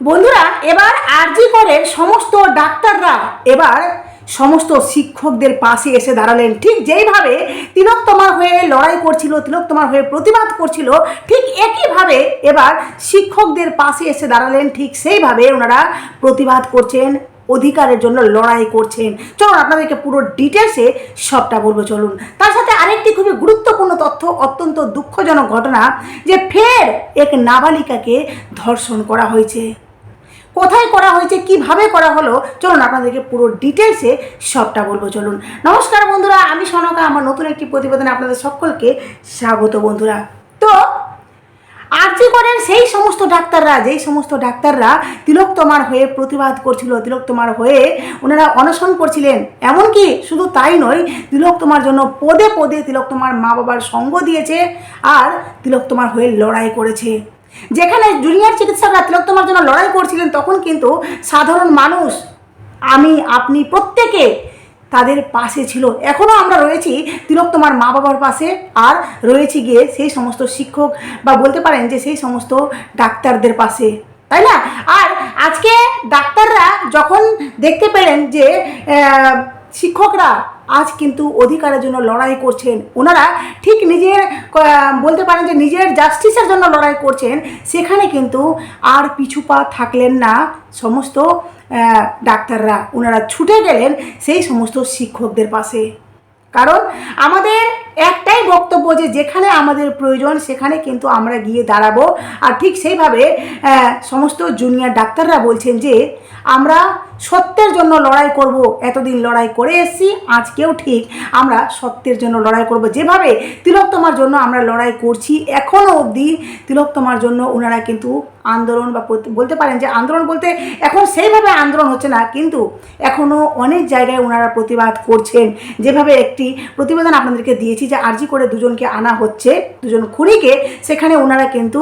বন্ধুরা, এবার আরজি করে সমস্ত ডাক্তাররা। এবার সমস্ত শিক্ষকদের পাশে এসে দাঁড়ালেন। ঠিক যেইভাবে তিলোত্তমার হয়ে লড়াই করছিল, তিলোত্তমার হয়ে প্রতিবাদ করছিল, ঠিক একইভাবে এবার শিক্ষকদের পাশে এসে দাঁড়ালেন। ঠিক সেইভাবে ওনারা প্রতিবাদ করছেন, অধিকারের জন্য লড়াই করছেন। চলুন আপনাদেরকে পুরো ডিটেলসে সবটা বলব, চলুন। তার সাথে আরেকটি খুবই গুরুত্বপূর্ণ তথ্য, অত্যন্ত দুঃখজনক ঘটনা, যে ফের এক নাবালিকাকে ধর্ষণ করা হয়েছে। কোথায় করা হয়েছে, কীভাবে করা হলো, চলুন আপনাদেরকে পুরো ডিটেলসে সবটা বলব, চলুন। নমস্কার বন্ধুরা, আমি সনকা, আমার নতুন একটি প্রতিবেদনে আপনাদের সকলকে স্বাগত বন্ধুরা। তো, আরজি করেন সেই সমস্ত ডাক্তাররা, যেই সমস্ত ডাক্তাররা তিলোত্তমার হয়ে প্রতিবাদ করছিল, তিলোত্তমার হয়ে ওনারা অনশন করছিলেন। এমনকি শুধু তাই নয়, তিলোত্তমার জন্য পদে পদে তিলোত্তমার মা বাবার সঙ্গ দিয়েছে আর তিলোত্তমার হয়ে লড়াই করেছে। যেখানে জুনিয়র চিকিৎসকরা তিলোত্তমার জন্য লড়াই করছিলেন, তখন কিন্তু সাধারণ মানুষ, আমি, আপনি প্রত্যেকে তাদের পাশে ছিল। এখনও আমরা রয়েছি তিলোত্তমার মা বাবার পাশে, আর রয়েছি গিয়ে সেই সমস্ত শিক্ষক বা বলতে পারেন যে সেই সমস্ত ডাক্তারদের পাশে, তাই না? আর আজকে ডাক্তাররা যখন দেখতে পেলেন যে শিক্ষকরা আজ কিন্তু অধিকারের জন্য লড়াই করছেন। ওনারা ঠিক নিজের বলতে পারেন যে নিজের জাস্টিসের জন্য লড়াই করছেন। সেখানে কিন্তু আর পিছু পা থাকলেন না সমস্ত ডাক্তাররা। ওনারা ছুটে গেলেন সেই সমস্ত শিক্ষকদের পাশে। কারণ আমাদের একটাই বক্তব্য যে যেখানে আমাদের প্রয়োজন, সেখানে কিন্তু আমরা গিয়ে দাঁড়াবো। আর ঠিক সেইভাবে সমস্ত জুনিয়র ডাক্তাররা বলছেন যে, আমরা সত্যের জন্য লড়াই করব, এতদিন লড়াই করে এসেছি, আজকেও ঠিক আমরা সত্যের জন্য লড়াই করব। যেভাবে তিলোত্তমার জন্য আমরা লড়াই করছি এখনও অবধি তিলোত্তমার জন্য ওনারা কিন্তু আন্দোলন বা বলতে পারেন যে আন্দোলন বলতে এখন সেইভাবে আন্দোলন হচ্ছে না, কিন্তু এখনও অনেক জায়গায় ওনারা প্রতিবাদ করছেন। যেভাবে একটি প্রতিবেদন আপনাদেরকে দিয়েছি যে আর্জি করে দুজনকে আনা হচ্ছে, দুজন খুনিকে। সেখানে ওনারা কিন্তু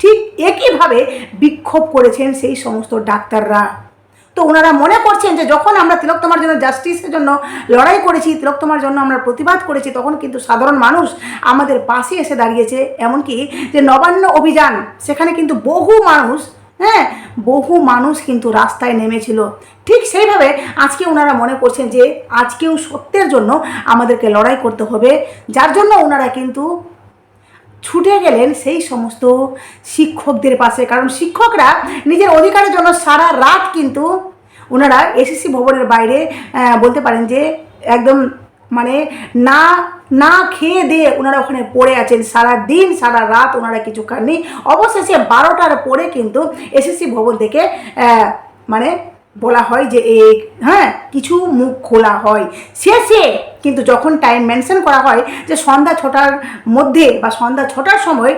ঠিক একইভাবে বিক্ষোভ করেছেন সেই সমস্ত ডাক্তাররা। তো ওনারা মনে করছেন যে যখন আমরা তিলোত্তমার জন্য জাস্টিসের জন্য লড়াই করেছি তিলোত্তমার জন্য আমরা প্রতিবাদ করেছি, তখন কিন্তু সাধারণ মানুষ আমাদের পাশে এসে দাঁড়িয়েছে। এমনকি যে নবান্ন অভিযান, সেখানে কিন্তু বহু মানুষ হ্যাঁ বহু মানুষ কিন্তু রাস্তায় নেমেছিল। ঠিক সেইভাবে আজকে ওনারা মনে করছেন যে, আজকেও সত্যের জন্য আমাদেরকে লড়াই করতে হবে। যার জন্য ওনারা কিন্তু ছুটে গেলেন সেই সমস্ত শিক্ষকদের পাশে। কারণ শিক্ষকরা নিজের অধিকারের জন্য সারা রাত কিন্তু ওনারা এসএসসি ভবনের বাইরে বলতে পারেন যে, একদম মানে না না খেয়ে দিয়ে ওনারা ওখানে পড়ে আছেন সারা দিন সারা রাত ওনারা কিছু খাননি। অবশেষে বারোটার পরে কিন্তু এসএসসি ভবন থেকে মানে বলা হয় যে এই হ্যাঁ কিছু মুখ খোলা হয়। শেষে কিন্তু যখন টাইম মেনশন করা হয় যে সন্ধ্যা ছটার মধ্যে বা সন্ধ্যা ছটার সময়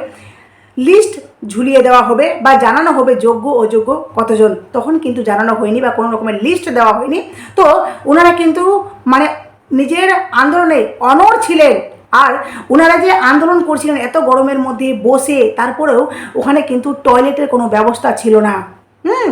লিস্ট ঝুলিয়ে দেওয়া হবে বা জানানো হবে যোগ্য, অযোগ্য কতজন, তখন কিন্তু জানানো হয়নি বা কোনো রকমের লিস্ট দেওয়া হয়নি। তো ওনারা কিন্তু মানে নিজের আন্দোলনে অনড় ছিলেন। আর ওনারা যে আন্দোলন করছিলেন এত গরমের মধ্যে বসে তারপরেও ওখানে কিন্তু টয়লেটের কোনো ব্যবস্থা ছিল না। হুম?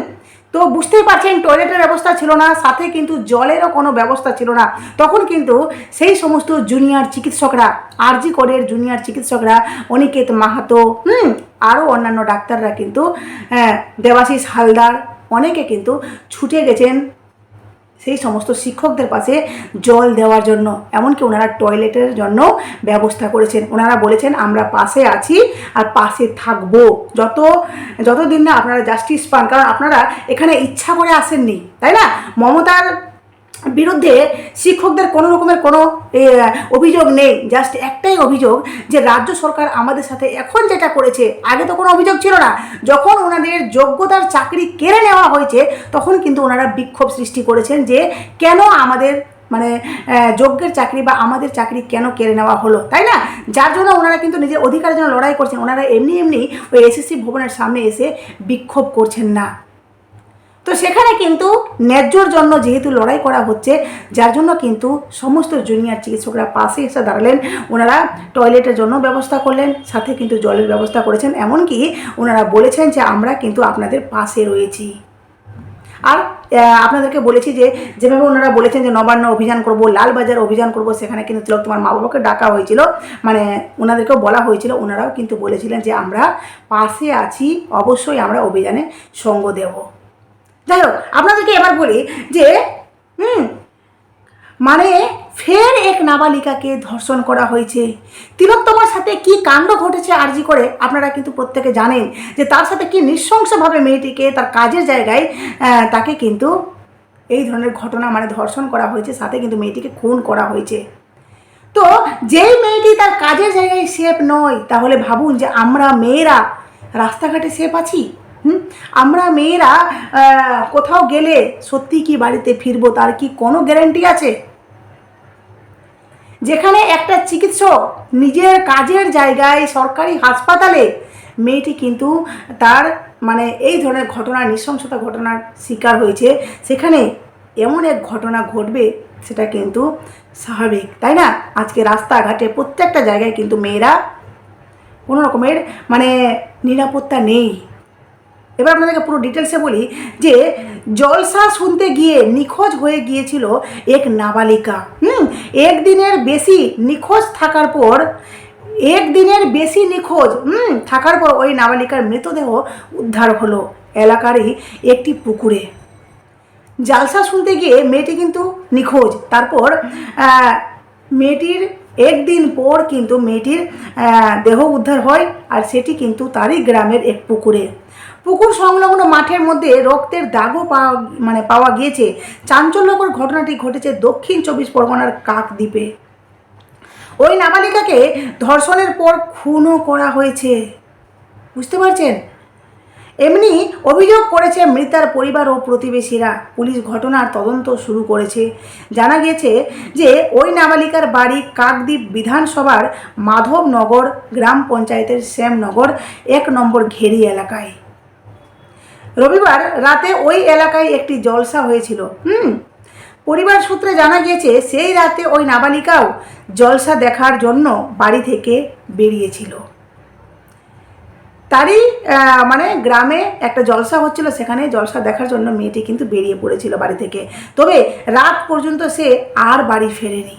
তো বুঝতেই পারছেন টয়লেটের ব্যবস্থা ছিল না সাথে কিন্তু জলেরও কোনো ব্যবস্থা ছিল না। তখন কিন্তু সেই সমস্ত জুনিয়র চিকিৎসকরা আরজি করের জুনিয়র চিকিৎসকরা অনিকেত মাহাতো হুম? আরও অন্যান্য ডাক্তাররা কিন্তু হ্যাঁ, দেবাশিস হালদার অনেকে কিন্তু ছুটে গেছেন সেই সমস্ত শিক্ষকদের পাশে জল দেওয়ার জন্য, এমনকি ওনারা টয়লেটের জন্য ব্যবস্থা করেছেন। ওনারা বলেছেন, আমরা পাশে আছি আর পাশে থাকব। যত, যতদিন না আপনারা জাস্টিস পান, কারণ আপনারা এখানে ইচ্ছা করে আসেননি, তাই না? মমতার বিরুদ্ধে শিক্ষকদের কোনো রকমের কোনো অভিযোগ নেই। জাস্ট একটাই অভিযোগ যে রাজ্য সরকার আমাদের সাথে এখন যেটা করেছে, আগে তো কোনো অভিযোগ ছিল না। যখন ওনাদের যোগ্যতার চাকরি কেড়ে নেওয়া হয়েছে, তখন কিন্তু ওনারা বিক্ষোভ সৃষ্টি করেছেন যে কেন আমাদের মানে যোগ্যের চাকরি বা আমাদের চাকরি কেন কেড়ে নেওয়া হলো, তাই না? যার জন্য ওনারা কিন্তু নিজের অধিকারের জন্য লড়াই করছেন। ওনারা এমনি এমনি ওই এসএসসি ভবনের সামনে এসে বিক্ষোভ করছেন না। তো সেখানে কিন্তু ন্যায্যর জন্য যেহেতু লড়াই করা হচ্ছে, যার জন্য কিন্তু সমস্ত জুনিয়র চিকিৎসকরা পাশে এসে দাঁড়ালেন। ওনারা টয়লেটের জন্য ব্যবস্থা করলেন, সাথে কিন্তু জলের ব্যবস্থা করেছেন। এমনকি ওনারা বলেছেন যে আমরা কিন্তু আপনাদের পাশে রয়েছি। আর আপনাদেরকে বলেছি যে, যেভাবে ওনারা বলেছেন যে নবান্ন অভিযান করব, লালবাজার অভিযান করব, সেখানে কিন্তু তিলক তোমার মা বাবাকে ডাকা হয়েছিল। মানে ওনাদেরকেও বলা হয়েছিল, ওনারাও কিন্তু বলেছিলেন যে আমরা পাশে আছি, অবশ্যই আমরা অভিযানে সঙ্গ দেব। যাই হোক, আপনাদেরকে এবার বলি যে, হুম মানে ফের এক নাবালিকাকে ধর্ষণ করা হয়েছে। তিলোত্তমার সাথে কি কাণ্ড ঘটেছে আরজি করে আপনারা কিন্তু প্রত্যেকে জানেন যে তার সাথে কি নৃশংসভাবে মেয়েটিকে তার কাজের জায়গায় তাকে কিন্তু এই ধরনের ঘটনা মানে ধর্ষণ করা হয়েছে, সাথে কিন্তু মেয়েটিকে খুন করা হয়েছে। তো যেই মেয়েটি তার কাজের জায়গায় সেফ নয়, তাহলে ভাবুন যে আমরা মেয়েরা রাস্তাঘাটে সেফ আছি? হুম? আমরা মেয়েরা কোথাও গেলে সত্যি কি বাড়িতে ফিরবো? তার কি কোনো গ্যারান্টি আছে? যেখানে একটা চিকিৎসক নিজের কাজের জায়গায় সরকারি হাসপাতালে, মেয়েটি কিন্তু তার মানে এই ধরনের ঘটনা, নৃশংসতা ঘটনার শিকার হয়েছে। সেখানে এমন এক ঘটনা ঘটবে, সেটা কিন্তু স্বাভাবিক, তাই না? আজকে রাস্তাঘাটে প্রত্যেকটা জায়গায় কিন্তু মেয়েরা কোনো রকমের মানে নিরাপত্তা নেই। এবার আপনাদেরকে পুরো ডিটেলসে বলি যে জলসা শুনতে গিয়ে নিখোঁজ হয়ে গিয়েছিল এক নাবালিকা। হুম? একদিনের বেশি নিখোঁজ থাকার পর, একদিনের বেশি নিখোঁজ, হুম, থাকার পর ওই নাবালিকার মৃতদেহ উদ্ধার হলো এলাকারই একটি পুকুরে। জালসা শুনতে গিয়ে মেয়েটি কিন্তু নিখোঁজ। তারপর মেয়েটির একদিন পর কিন্তু মেয়েটির দেহ উদ্ধার হয় আর সেটি কিন্তু তারই গ্রামের এক পুকুরে। পুকুর সংলগ্ন মাঠের মধ্যে রক্তের দাগও পাওয়া মানে পাওয়া গিয়েছে। চাঞ্চল্যকর ঘটনাটি ঘটেছে দক্ষিণ চব্বিশ পরগনার কাকদ্বীপে। ওই নাবালিকাকে ধর্ষণের পর খুনও করা হয়েছে। বুঝতে পারছেন? এমনি অভিযোগ করেছে মৃতার পরিবার ও প্রতিবেশীরা। পুলিশ ঘটনার তদন্ত শুরু করেছে। জানা গেছে যে, ওই নাবালিকার বাড়ি কাকদ্বীপ বিধানসভার মাধবনগর গ্রাম পঞ্চায়েতের শ্যামনগর, এক নম্বর ঘেরি এলাকায়। রবিবার রাতে ওই এলাকায় একটি জলসা হয়েছিল। হুম। পরিবার সূত্রে জানা গিয়েছে, সেই রাতে ওই নাবালিকাও জলসা দেখার জন্য বাড়ি থেকে বেরিয়েছিল। তারই মানে গ্রামে একটা জলসা হচ্ছিল, সেখানে জলসা দেখার জন্য মেয়েটি কিন্তু বেরিয়ে পড়েছিল বাড়ি থেকে। তবে রাত পর্যন্ত সে আর বাড়ি ফেরেনি।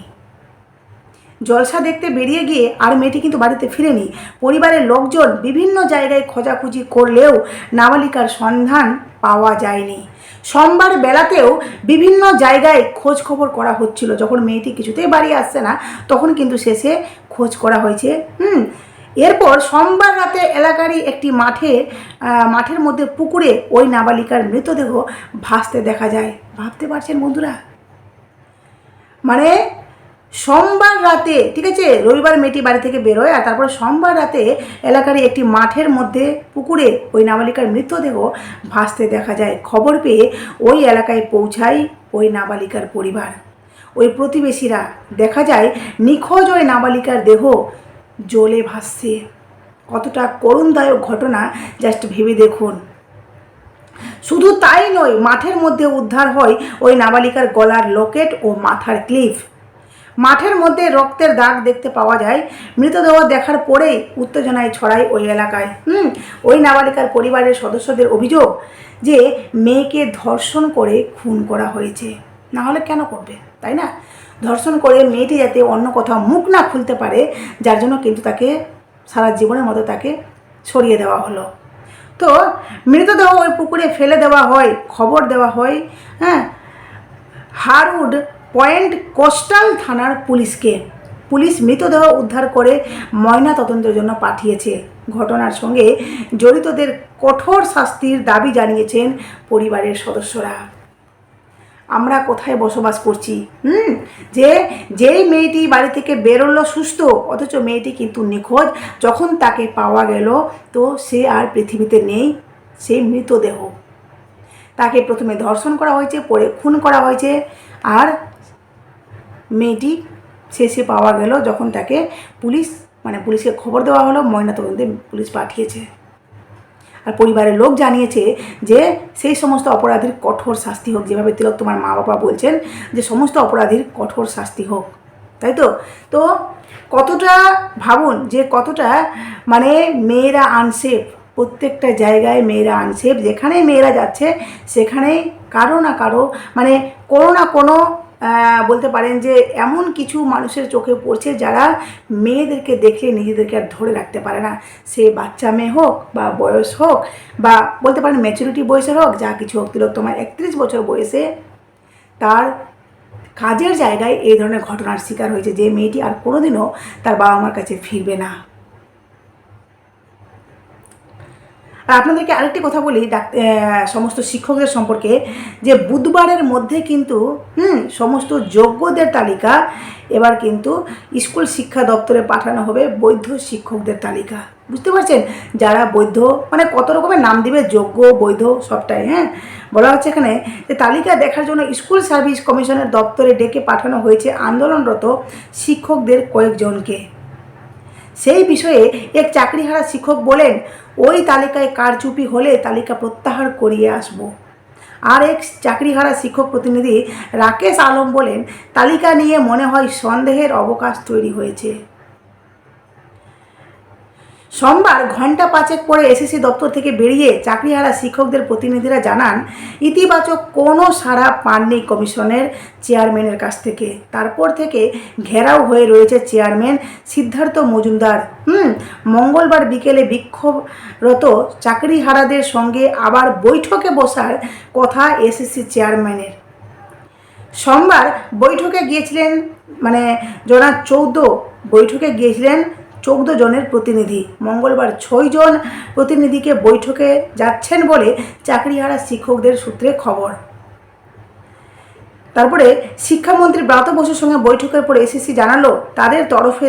জলসা দেখতে বেরিয়ে গিয়ে আর মেয়েটি কিন্তু বাড়িতে ফিরেনি। পরিবারের লোকজন বিভিন্ন জায়গায় খোঁজাখুঁজি করলেও নাবালিকার সন্ধান পাওয়া যায়নি। সোমবার বেলাতেও বিভিন্ন জায়গায় খোঁজ খবর করা হচ্ছিল। যখন মেয়েটি কিছুতেই বাড়ি আসছে না, তখন কিন্তু শেষে খোঁজ করা হয়েছে। হুম, এরপর সোমবার রাতে এলাকারই একটি মাঠে মাঠের মধ্যে পুকুরে ওই নাবালিকার মৃতদেহ ভাসতে দেখা যায়। ভাবতে পারছেন বন্ধুরা? মানে সোমবার রাতে, ঠিক আছে? রবিবার মেয়েটি বাড়ি থেকে বেরোয় আর তারপরে সোমবার রাতে এলাকার একটি মাঠের মধ্যে পুকুরে ওই নাবালিকার মৃতদেহ ভাসতে দেখা যায়। খবর পেয়ে ওই এলাকায় পৌঁছায় ওই নাবালিকার পরিবার। ওই প্রতিবেশীরা দেখা যায় নিখোঁজ ওই নাবালিকার দেহ জলে ভাসছে। কতটা করুণদায়ক ঘটনা, জাস্ট ভেবে দেখুন। শুধু তাই নয়, মাঠের মধ্যে উদ্ধার হয় ওই নাবালিকার গলার লকেট ও মাথার ক্লিপ। মাঠের মধ্যে রক্তের দাগ দেখতে পাওয়া যায়। মৃতদেহ দেখার পরেই উত্তেজনায় ছড়ায় ওই এলাকায়। হুম, ওই নাবালিকার পরিবারের সদস্যদের অভিযোগ যে মেয়েকে ধর্ষণ করে খুন করা হয়েছে। না হলে কেন করবে, তাই না? ধর্ষণ করে মেয়েটি যাতে অন্য কোথাও মুখ না খুলতে পারে, যার জন্য কিন্তু তাকে সারা জীবনের মতো তাকে সরিয়ে দেওয়া হলো। তো মৃতদেহ ওই পুকুরে ফেলে দেওয়া হয়, খবর দেওয়া হয় হ্যাঁ? হারউড পয়েন্ট কোস্টাল থানার পুলিশকে। পুলিশ মৃতদেহ উদ্ধার করে ময়না তদন্তের জন্য পাঠিয়েছে। ঘটনার সঙ্গে জড়িতদের কঠোর শাস্তির দাবি জানিয়েছেন পরিবারের সদস্যরা। আমরা কোথায় বসবাস করছি? হুম? যে, যেই মেয়েটি বাড়ি থেকে বেরোলো সুস্থ, অথচ মেয়েটি কিন্তু নিখোঁজ। যখন তাকে পাওয়া গেল, তো সে আর পৃথিবীতে নেই সেই মৃতদেহ। তাকে প্রথমে ধর্ষণ করা হয়েছে, পরে খুন করা হয়েছে। আর মেয়েটি শেষে পাওয়া গেল যখন তাকে পুলিশ মানে পুলিশকে খবর দেওয়া হলো ময়নাতদন্তে পুলিশ পাঠিয়েছে। আর পরিবারের লোক জানিয়েছে যে, সেই সমস্ত অপরাধীর কঠোর শাস্তি হোক, যেভাবে তিলক তোমার মা বাবা বলছেন, যে সমস্ত অপরাধীর কঠোর শাস্তি হোক। তাই তো? তো কতটা ভাবুন যে কতটা মানে মেয়েরা আনসেফ প্রত্যেকটা জায়গায় মেয়েরা আনসেফ যেখানেই মেয়েরা যাচ্ছে, সেখানেই কারও না কারও মানে কোনো না কোনো বলতে পারেন যে এমন কিছু মানুষের চোখে পড়ছে যারা মেয়েদেরকে দেখলে নিজেদেরকে আর ধরে রাখতে পারে না। সে বাচ্চা মেয়ে হোক বা বয়স হোক বা বলতে পারেন ম্যাচুরিটি বয়সের হোক, যা কিছু হোক, তিলক তোমার একত্রিশ বছর বয়সে তার কাজের জায়গায় এই ধরনের ঘটনার শিকার হয়েছে যে মেয়েটি আর কোনোদিনও তার বাবা মার কাছে ফিরবে না। আর আপনাদেরকে আরেকটি কথা বলি সমস্ত শিক্ষকদের সম্পর্কে, যে বুধবারের মধ্যে কিন্তু, হুম, সমস্ত যোগ্যদের তালিকা এবার কিন্তু স্কুল শিক্ষা দপ্তরে পাঠানো হবে বৈধ শিক্ষকদের তালিকা। বুঝতে পারছেন? যারা বৈধ মানে কত রকমের নাম দিবে, যোগ্য, বৈধ, সবটাই হ্যাঁ? বলা হচ্ছে এখানে যে তালিকা দেখার জন্য স্কুল সার্ভিস কমিশনের দপ্তরে ডেকে পাঠানো হয়েছে আন্দোলনরত শিক্ষকদের কয়েকজনকে। সেই বিষয়ে এক চাকরিহারা শিক্ষক বলেন, ওই তালিকায় কারচুপি হলে তালিকা প্রত্যাহার করিয়ে আসব। আর এক চাকরিহারা শিক্ষক প্রতিনিধি রাকেশ আলম বলেন, তালিকা নিয়ে মনে হয় সন্দেহের অবকাশ তৈরি হয়েছে। সোমবার ঘণ্টা পাঁচেক পরে এসএসসি দপ্তর থেকে বেরিয়ে চাকরিহারা শিক্ষকদের প্রতিনিধিরা জানান, ইতিবাচক কোনো সাড়া পাননি কমিশনের চেয়ারম্যানের কাছ থেকে। তারপর থেকে ঘেরাও হয়ে রয়েছে চেয়ারম্যান সিদ্ধার্থ মজুমদার। হুম, মঙ্গলবার বিকেলে বিক্ষোভরত চাকরিহারাদের সঙ্গে আবার বৈঠকে বসার কথা এসএসসি চেয়ারম্যানের। সোমবার বৈঠকে গিয়েছিলেন মানে জনা চৌদ্দ বৈঠকে গিয়েছিলেন চৌদ্দ জনের প্রতিনিধি। মঙ্গলবার ছয় জন প্রতিনিধিকে বৈঠকে যাচ্ছেন বলে চাকরিহারা শিক্ষকদের সূত্রে খবর। তারপরে শিক্ষামন্ত্রী ব্রাত বসুর সঙ্গে বৈঠকের পরে এসএসসি জানালো, তাদের তরফে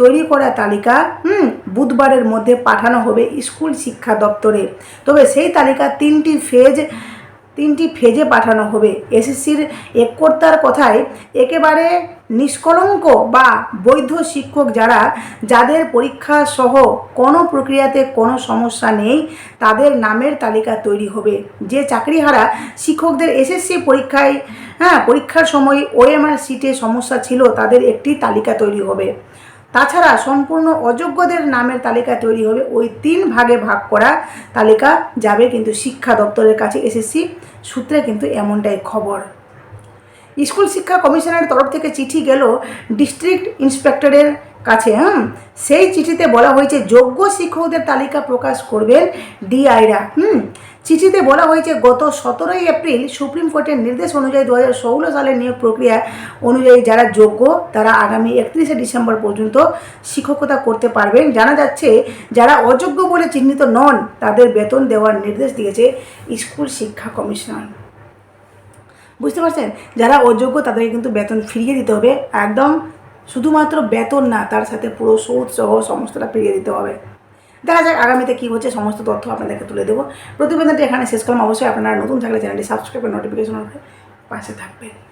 তৈরি করা তালিকা, হুম, বুধবারের মধ্যে পাঠানো হবে স্কুল শিক্ষা দপ্তরে। তবে সেই তালিকা তিনটি ফেজ তিনটি ফেজে পাঠানো হবে। এসএসসির এক কর্তার কথায় একেবারে নিষ্কলঙ্ক বা বৈধ শিক্ষক যারা, যাদের পরীক্ষা সহ কোনো প্রক্রিয়াতে কোনো সমস্যা নেই, তাদের নামের তালিকা তৈরি হবে। যে চাকরিহারা শিক্ষকদের এসএসসি পরীক্ষায় হ্যাঁ পরীক্ষার সময় ওএমআর সিটে সমস্যা ছিল, তাদের একটি তালিকা তৈরি হবে। তাছাড়া সম্পূর্ণ অযোগ্যদের নামের তালিকা তৈরি হবে। ওই তিন ভাগে ভাগ করা তালিকা যাবে কিন্তু শিক্ষা দপ্তরের কাছে, এসএসসি সূত্রে কিন্তু এমনটাই খবর। স্কুল শিক্ষা কমিশনের তরফ থেকে চিঠি গেল ডিস্ট্রিক্ট ইন্সপেক্টরের কাছে। হুম, সেই চিঠিতে বলা হয়েছে, যোগ্য শিক্ষকদের তালিকা প্রকাশ করবেন ডিআইরা হুম চিঠিতে বলা হয়েছে, গত সতেরোই এপ্রিল সুপ্রিম কোর্টের নির্দেশ অনুযায়ী দু হাজার ষোলো সালের নিয়োগ প্রক্রিয়া অনুযায়ী যারা যোগ্য, তারা আগামী একত্রিশে ডিসেম্বর পর্যন্ত শিক্ষকতা করতে পারবেন। জানা যাচ্ছে, যারা অযোগ্য বলে চিহ্নিত নন, তাদের বেতন দেওয়ার নির্দেশ দিয়েছে স্কুল শিক্ষা কমিশনার। বুঝতে পারছেন? যারা অযোগ্য, তাদেরকে কিন্তু বেতন ফিরিয়ে দিতে হবে। একদম শুধুমাত্র বেতন না, তার সাথে পুরো সুদ সহ সমস্তটা ফিরিয়ে দিতে হবে। দেখা যাক আগামীতে কী হচ্ছে, সমস্ত তথ্য আপনাদেরকে তুলে দেবো। প্রতিবেদনটি এখানে শেষ করলাম। অবশ্যই আপনারা নতুন থাকলে চ্যানেলটি সাবস্ক্রাইব করে নোটিফিকেশন পাশে থাকবেন।